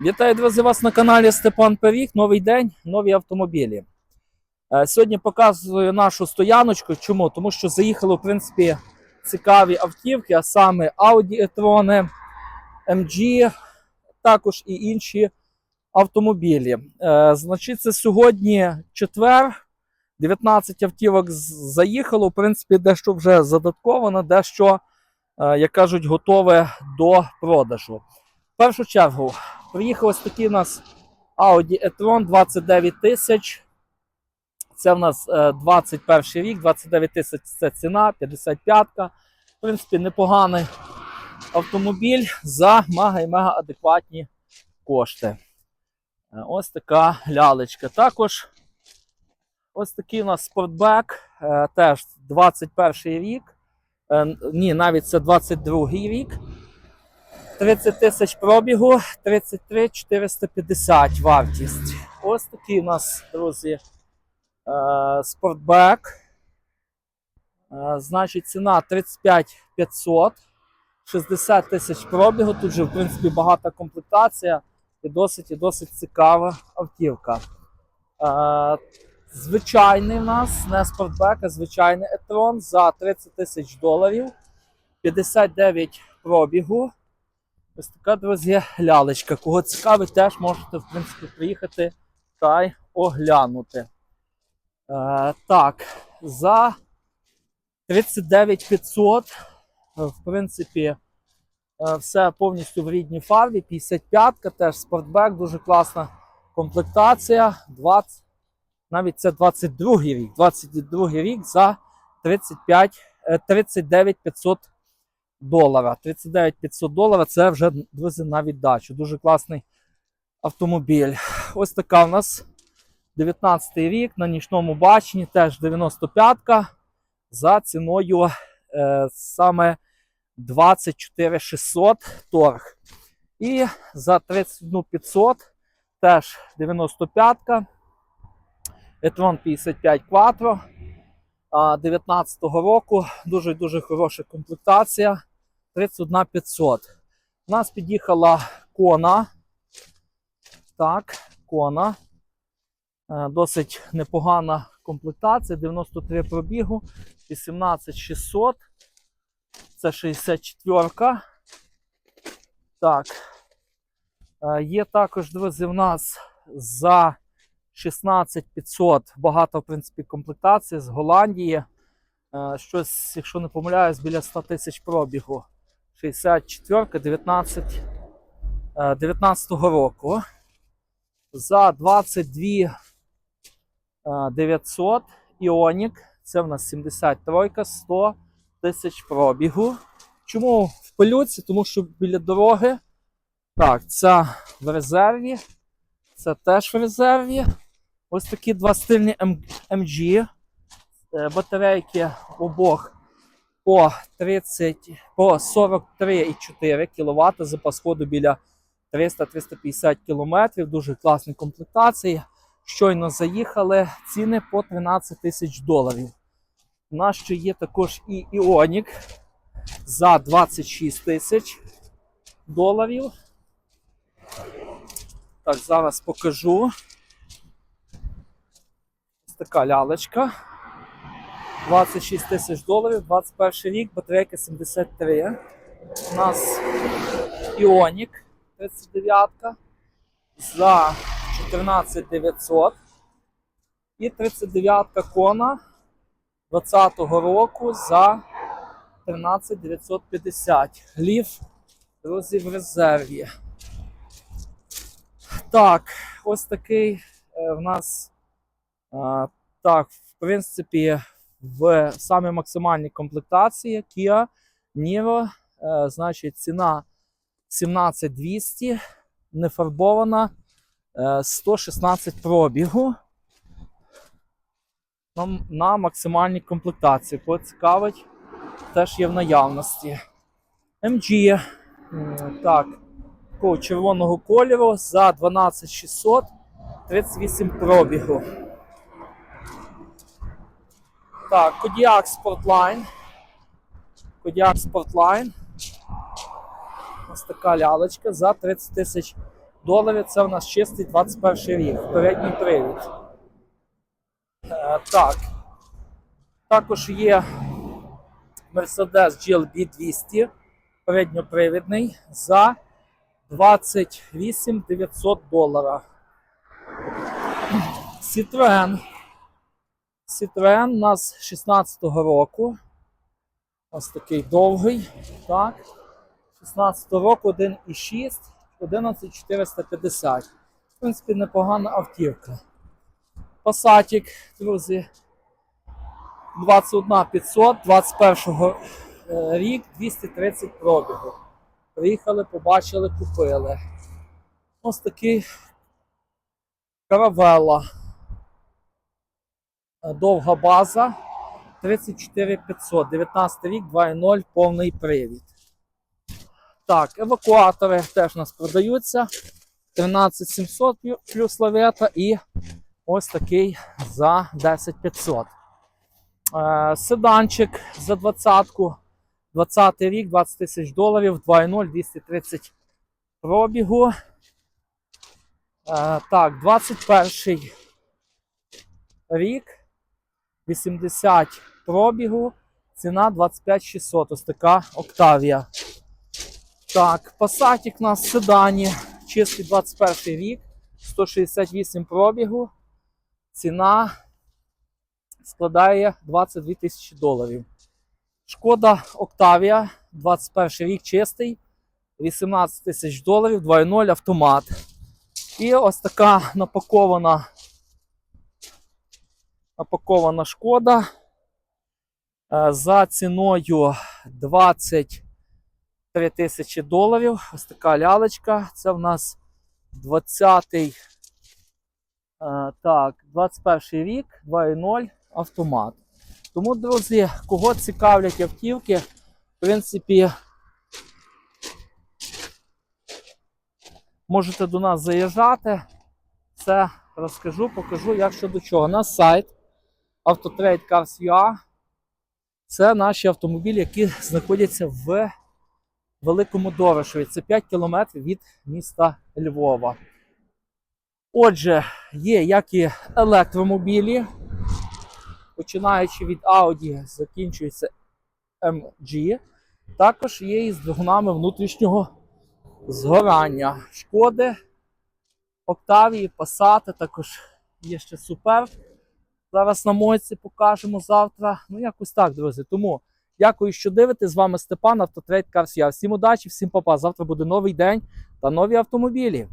Вітаю, друзі, вас на каналі Степан Пиріг. Новий день, нові автомобілі. Е, Сьогодні показую нашу стояночку. Чому? Тому що заїхали, в принципі, цікаві автівки, а саме Audi e-tron, MG, також і інші автомобілі. Е, Значить, це сьогодні четвер. 19 автівок заїхало. В принципі, дещо вже задатковано, дещо, е, як кажуть, готове до продажу. В першу чергу, приїхав ось такий у нас Audi e-tron 29 тисяч. Це в нас е, 21 рік, 29 тисяч це ціна, 55-ка. В принципі, непоганий автомобіль за мега і мега адекватні кошти. Е, Ось така лялечка. Також ось такий у нас спортбек, е, теж 21 рік. Е, Ні, навіть це 22 рік. 30 тисяч пробігу, 33 450 вартість. Ось такий у нас, друзі, е, спортбек. Е, Значить, ціна 35 500, 60 тисяч пробігу. Тут же, в принципі, багата комплектація і досить і досить цікава автівка. Е, Звичайний в нас, не спортбек, а звичайний етрон за 30 тисяч доларів, 59 пробігу. Ось така, друзі, лялечка. Кого цікавить, теж можете, в принципі, приїхати та й оглянути. Е, так, за 39 500, е, в принципі, е, все повністю в рідній фарбі. 55-ка, теж спортбек, дуже класна комплектація. 20, навіть це 22 рік. 22 рік за 35, е, 39 500 долара. 39 500 долара це вже, друзі, на віддачу. Дуже класний автомобіль. Ось така у нас 19 рік на нічному баченні, теж 95-ка за ціною е, саме 24 600 торг. І за 31 500 теж 95-ка. e-tron 55 Quattro. 19-го року. Дуже дуже хороша комплектація. 31 500. У нас під'їхала кона. Так, кона. Е, Досить непогана комплектація. 93 пробігу, 18 600. Це 64. Так. Е, Є також, друзі, в нас за 16 500. Багато, в принципі, комплектацій з Голландії. Е, Щось, якщо не помиляюсь, біля 100 тисяч пробігу. 64 19, е, 19 року. За 22 е, 900 Іонік. Це в нас 73 100 тисяч пробігу. Чому в пилюці? Тому що біля дороги. Так, це в резерві. Це теж в резерві. Ось такі два стильні MG. Е, Батарейки обох по 30, по 43,4 кВт. Запас ходу біля 300-350 км. Дуже класні комплектації. Щойно заїхали. Ціни по 13 тисяч доларів. У нас ще є також і Іонік за 26 тисяч доларів. Так, зараз покажу. Ось така лялечка. 26 тисяч доларів, 21 рік, батарейка 73. У нас Іонік 39 за 14 900. І 39 кона 20-го року за 13 950. Лів, друзі, в резерві. Так, ось такий е, в нас. е, так, в принципі, в самій максимальній комплектації Kia Niro, е, значить, ціна 17200, нефарбована, е, 116 пробігу. На, на максимальній комплектації. Кого цікавить, теж є в наявності. MG, так, такого червоного кольору за 12600, 38 пробігу. Так, Kodiaq Sportline. Kodiaq Sportline. Ось така лялечка за 30 тисяч доларів. Це в нас чистий 21 рік. Передній привід. Е, так. Також є Mercedes GLB 200 передньопривідний за 28 900 доларів. Citroen. Citroen у нас 16-го року. Ось такий довгий. Так. 16-го року 1,6, 11450. В принципі, непогана автівка. Пасатік, друзі. 21 500, 21 е, рік, 230 пробігу. Приїхали, побачили, купили. Ось такий каравелла. Е, Довга база 34 500, 19 рік, 2.0, повний привід. Так, евакуатори теж у нас продаються. 13 700 плю- плюс лавета і ось такий за 10 500. Е, седанчик за 20-ку. 20 рік, 20 тисяч доларів, 2.0, 230 пробігу. Е, так, 21 рік, 80 пробігу, ціна 25 600. Ось така Октавія. Так, Passatик у нас седані, чистий 21 рік, 168 пробігу, ціна складає 22 тисячі доларів. Шкода Октавія, 21 рік чистий, 18 тисяч доларів, 2.0 автомат. І ось така напакована, напакована шкода е, за ціною 23 тисячі доларів. Ось така лялечка. Це в нас 20-й, е, так, 21 рік, 2.0 автомат. Тому, друзі, кого цікавлять автівки, в принципі, можете до нас заїжджати. Все розкажу, покажу, як що до чого. Наш сайт Autotrade Cars.ua це наші автомобілі, які знаходяться в Великому Дорошеві. Це 5 кілометрів від міста Львова. Отже, є як і електромобілі, починаючи від Audi, закінчується MG. Також є і з двигунами внутрішнього згорання. Шкоди, Октавії, Passat, також є ще Супер. Зараз на мойці покажемо завтра. Ну, якось так, друзі. Тому дякую, що дивитесь. З вами Степан, Автотрейд Карсія. Всім удачі, всім папа. Завтра буде новий день та нові автомобілі.